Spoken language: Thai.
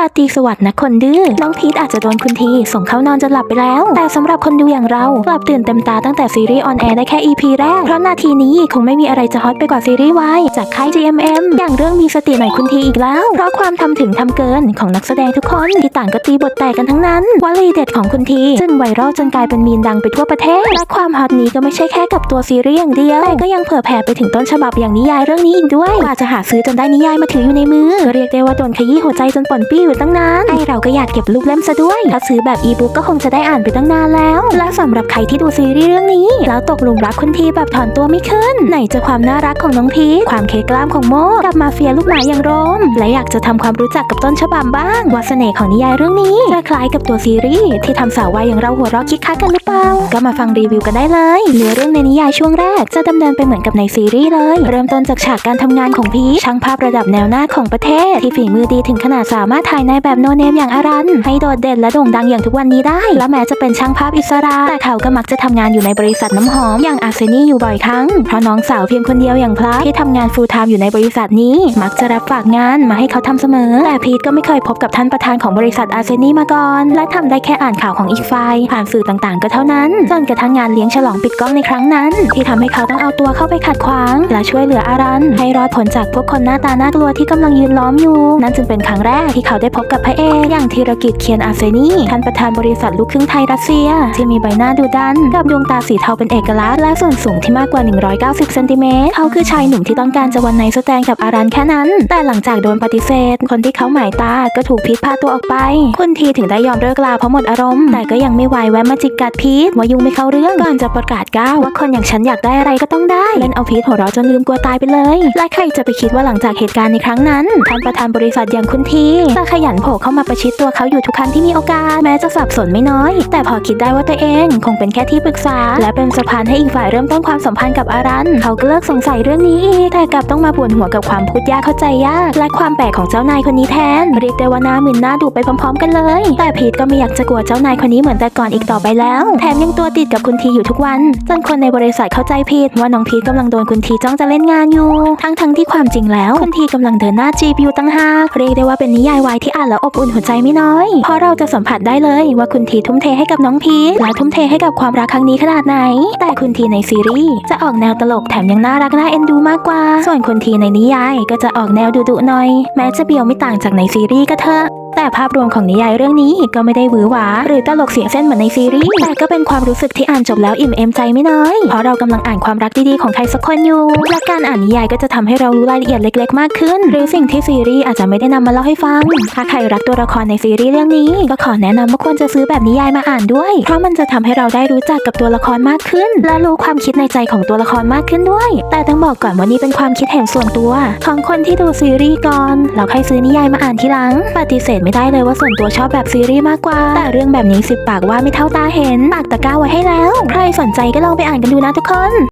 ราตรีสวัสดิ์นะคนดื้อ น้องพีทอาจจะโดนคุณทีส่งเข้านอนจนหลับไปแล้ว แต่สำหรับคนดูอย่างเรากลับตื่นเต็มตาตั้งแต่ซีรีส์ออนแอร์ได้แค่ EP แรก เพราะนาทีนี้คงไม่มีอะไรจะฮอตไปกว่าซีรีส์วายจากค่าย GMM อย่างเรื่องมีสติหน่อยคุณทีอีกแล้ว เพราะความทำถึงทำเกินของนักแสดงทุกคนที่ต่างก็ตีบทแตกกันทั้งนั้นวลีเด็ดของคุณทีซึ่งไวรัลจนกลายเป็นมีนดังไปทั่วประเทศ และความฮอตนี้ก็ไม่ใช่แค่กับตัวซีรีส์อย่างเดียวแต่ก็ยังเผยแผ่ไปถึงต้นฉบับอย่างนิยายเรื่องนี้อีกด้วยกว่าจะหาซื้อจนได้นิยายมาถืออยู่ในมือเรียกได้ว่าโดนขยี้หัวใจจนป่นปี้อยู่ตั้งนานไอเราก็อยากเก็บลูกเล่มซะด้วย ถ้าซื้อแบบอีบุ๊กก็คงจะได้อ่านไปตั้งนานแล้ว และสำหรับใครที่ดูซีรีส์เรื่องนี้ แล้วตกหลุมรักคุณทีแบบถอนตัวไม่ขึ้น ไหนจะความน่ารักของน้องพีชความเคกล้ามของโมกับมาเฟียลูกหมาอย่างโรม และอยากจะทำความรู้จักกับต้นฉบับบ้างว่าเสน่ห์ของนิยายเรื่องนี้จะคล้ายกับตัวซีรีส์ที่ทำสาววายอย่างเราหัวเราะคิกคักกันหรือเปล่าก็มาฟังรีวิวกันได้เลยเนื้อเรื่องในนิยายช่วงแรกจะดำเนินไปเหมือนกับในซีรีส์เลย เริ่มต้นจากฉากการทำงานของพีชช่างภาพระดับแนวหน้าของประเทศที่ฝีมือดีถึงขนาดสามารถถ่ายในแบบโนเนมอย่างอารัน ให้โดดเด่นและโด่งดังอย่างทุกวันนี้ได้ และแม้จะเป็นช่างภาพอิสระ แต่เขาก็มักจะทำงานอยู่ในบริษัทน้ำหอมอย่างอาร์เซนี่อยู่บ่อยครั้ง เพราะน้องสาวเพียงคนเดียวอย่างพลัสที่ทำงานฟูลไทม์อยู่ในบริษัทนี้ มักจะรับฝากงานมาให้เขาทำเสมอ แต่พีทก็ไม่เคยพบกับท่านประธานของบริษัทอาร์เซนี่มาก่อน และทำได้แค่อ่านข่าวของอีกฝ่ายผ่านสื่อต่างๆ ก็เท่านั้น จนกระทั่งงานเลี้ยงฉลองปิดกล้องในครั้งนั้น ที่ทำให้เขาต้องเอาตัวเข้าไปขัดขวาง และช่วยเหลืออารันให้รอดพ้นจากพวกคนหน้าตาน่ากลัวที่กำลังยืนล้อมอยู่ นั่นจึงเป็นครั้งแรกที่เขาได้พบกับพระเอกอย่างธีรกิจเคียนอาเซนีท่านประธานบริษัทลูกครึ่งไทยรัสเซีย ที่มีใบหน้าดุดัน กับดวงตาสีเทาเป็นเอกลักษณ์และส่วนสูงที่มากกว่า 190 เซนติเมตรเขาคือชายหนุ่มที่ต้องการจะวันในสแตนกับอารันแค่นั้น แต่หลังจากโดนปฏิเสธ คนที่เขาหมายตาก็ถูกพีทพาตัวออกไป คุณทีถึงได้ยอมเลิกลาเพราะหมดอารมณ์แต่ก็ยังไม่ไหวแวะมาจิกกัดพีทว่ายุ่งไม่เข้าเรื่องก่อนจะประกาศก้าวว่าคนอย่างฉันอยากได้อะไรก็ต้องได้เล่นเอาพีทหัวเราะจนลืมกลัวตายไปเลย และใครจะไปคิดว่าหลังจากเหตุการณ์ในครั้งนั้นท่านประธานบริษัทอย่างคุณทีจะขยันโผล่เข้ามาประชิดตัวเขาอยู่ทุกครั้งที่มีโอกาสแม้จะสับสนไม่น้อย แต่พอคิดได้ว่าตัวเอง คงเป็นแค่ที่ปรึกษา และเป็นสะพานให้อีกฝ่ายเริ่มต้นความสัมพันธ์กับอารันเขาก็เลิกสงสัยเรื่องนี้อีกแต่กลับต้องมาปวดหัวกับความพูดยากเข้าใจยาก และความแปลกของเจ้านายคนนี้แทนเรียกได้ว่าหน้ามึนหน้าดุไปพร้อมๆ กันเลย แต่พีทก็ไม่อยากจะกลัวเจ้านายคนนี้เหมือนแต่ก่อนอีกต่อไปแล้ว แถมยังตัวติดกับคุณทีอยู่ทุกวันจนคนในบริษัทเข้าใจผิดว่าน้องพีทกำลังโดนคุณทีจ้องจะเล่นงานอยู่ ทั้งๆที่ความจริงแล้วคุณทีกำลังเดินหน้าจีบอยู่ตั้งหากเรียกได้ว่าเป็นนิยายวายที่อ่านแล้วอบอุ่นหัวใจไม่น้อย เพราะเราจะสัมผัสได้เลยว่าคุณทีทุ่มเทให้กับน้องพีทและทุ่มเทให้กับความรักครั้งนี้ขนาดไหน แต่คุณทีในซีรีส์จะออกแนวตลกแถมยังน่ารักน่าเอ็นดูมากกว่า ส่วนคุณทีในนิยายก็จะออกแนวดุๆหน่อย แม้จะเบียวไม่ต่างจากในซีรีส์ก็เถอะ แต่ภาพรวมของนิยายเรื่องนี้ก็ไม่ได้หวือหวาหรือตลกเสียเส้นเหมือนในซีรีส์แต่ก็เป็นความรู้สึกที่อ่านจบแล้วอิ่มเอมใจไม่น้อย เพราะเรากำลังอ่านความรักดีๆของใครสักคนอยู่และการอ่านนิยายก็จะทำให้เรารู้รายละเอียดเล็ก ๆ มากขึ้น หรือสิ่งที่ซีรีส์อาจจะไม่ได้นำมาเล่าให้ฟัง ถ้าใครรักตัวละครในซีรีส์เรื่องนี้ ก็ขอแนะนำว่าควรจะซื้อแบบนิยายมาอ่านด้วย เพราะมันจะทำให้เราได้รู้จักกับตัวละครมากขึ้น และรู้ความคิดในใจของตัวละครมากขึ้นด้วย แต่ต้องบอกก่อนว่านี่เป็นความคิดเห็นส่วนตัว ของคนที่ดูซีรีส์ก่อนแล้วค่อยซื้อนิยายมาอ่านทีหลัง ปฏิเสธไม่ได้เลยว่าส่วนตัวชอบแบบซีรีส์มากกว่า แต่เรื่องแบบนี้สิบปากว่าไม่เท่าตาเห็นปากตะกร้าไว้ให้แล้ว ใครสนใจก็ลองไปอ่านกันดูนะทุกคน